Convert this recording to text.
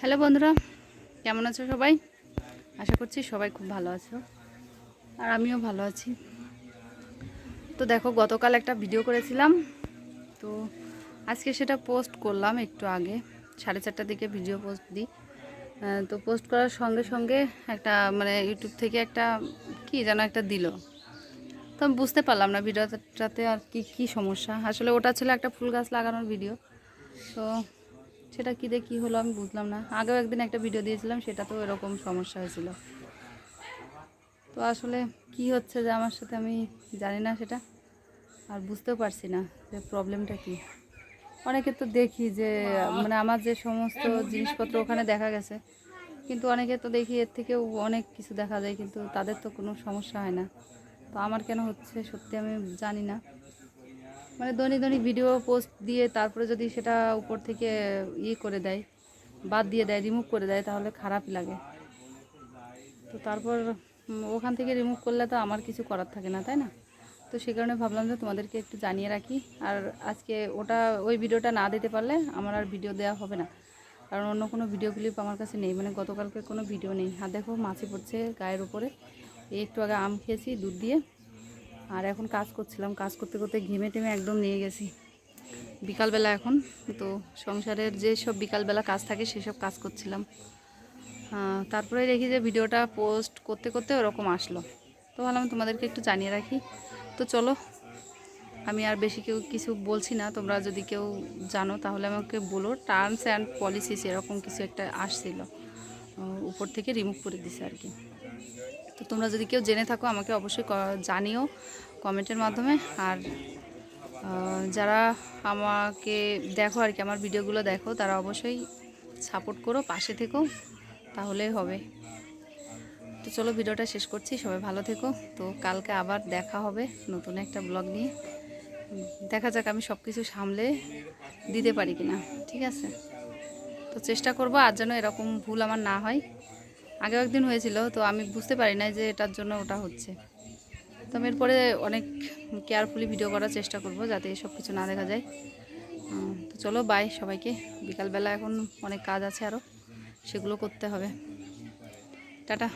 Hello বন্ধুরা, কেমন আছো সবাই? আশা করছি সবাই খুব ভালো আছো। আর আমিও ভালো আছি। তো দেখো, গতকাল একটা ভিডিও করেছিলাম। তো আজকে সেটা পোস্ট করলাম একটু আগে। সাড়ে চারটার দিকে ভিডিও পোস্ট দিই। তো পোস্ট করার সঙ্গে সঙ্গে একটা মানে ইউটিউব থেকে একটা, কি যেন একটা দিল। তো আমি বুঝতে পারলাম না ভিডিওটাতে আর কি কি সমস্যা। আসলে ওটা ছিল একটা ফুল গাছ লাগানোর ভিডিও তো সেটা কী দিয়ে কী হলো আমি বুঝলাম না। আগেও একদিন একটা ভিডিও দিয়েছিলাম সেটা তো এরকম সমস্যা হয়েছিল। তো আসলে কি হচ্ছে যে আমার সাথে আমি জানি না সেটা, আর বুঝতেও পারছি না যে প্রবলেমটা কি। অনেকে তো দেখি যে মানে আমার যে সমস্ত জিনিসপত্র ওখানে দেখা গেছে, কিন্তু অনেকে তো দেখি এর থেকেও অনেক কিছু দেখা যায়, কিন্তু তাদের তো কোনো সমস্যা হয় না। তো আমার কেন হচ্ছে সত্যি আমি জানি না। মানে দৈনিক দৈনিক ভিডিও পোস্ট দিয়ে তারপরে যদি সেটা উপর থেকে ইয়ে করে দেয়, বাদ দিয়ে দেয় রিমুভ করে দেয়, তাহলে খারাপই লাগে। তো তারপর ওখান থেকে রিমুভ করলে তো আমার কিছু করার থাকে না, তাই না? তো সেই কারণে ভাবলাম যে তোমাদেরকে একটু জানিয়ে রাখি। আর আজকে ওটা, ওই ভিডিওটা না দিতে পারলে আমার আর ভিডিও দেওয়া হবে না। কারণ অন্য কোনো ভিডিও ক্লিপ আমার কাছে নেই মানে গতকালকে কোনো ভিডিও নেই। আর দেখো, মাছি পড়ছে গায়ের উপরে। একটু আগে আম খেয়েছি, দুধ দিয়ে। আর এখন কাজ করছিলাম। কাজ করতে করতে ঘেমে টেমে একদম নিয়ে গেছি। বিকালবেলা এখন, তো সংসারের যে সব বিকালবেলা কাজ থাকে সেসব কাজ করছিলাম। তারপরে দেখি যে ভিডিওটা পোস্ট করতে করতে ওরকম আসলো। তো ভাবলাম তোমাদেরকে একটু জানিয়ে রাখি। তো চলো, আমি আর বেশি কেউ কিছু বলছি না। তোমরা যদি কেউ জানো তাহলে আমাকে বলো। টার্মস অ্যান্ড পলিসিস এরকম কিছু একটা আসছিল। উপর থেকে রিমুভ করে দিছে আর কি। তো তোমরা যদি কেউ জেনে থাকো, আমাকে অবশ্যই জানিও কমেন্টের মাধ্যমে। আর যারা আমাকে দেখো আর কি, আমার ভিডিওগুলো দেখো, তারা অবশ্যই সাপোর্ট করো, পাশে থেকো তাহলেই হবে। তো চলো ভিডিওটা শেষ করছি, সবাই ভালো থেকো। তো কালকে আবার দেখা হবে নতুন একটা ব্লগ নিয়ে। দেখা যাক আমি সব কিছু সামলে দিতে পারি কিনা, ঠিক আছে? তো চেষ্টা করব আর যেন এরকম ভুল আমার না হয়। আগে একদিন হয়েছিল, তো আমি বুঝতে পারি না যে এটার জন্য ওটা হচ্ছে। তো আমি এরপরে অনেক কেয়ারফুলি ভিডিও করার চেষ্টা করব যাতে এসব কিছু না দেখা যায়। তো চলো বাই সবাইকে। বিকালবেলা এখন অনেক কাজ আছে আরও সেগুলো করতে হবে। টাটা।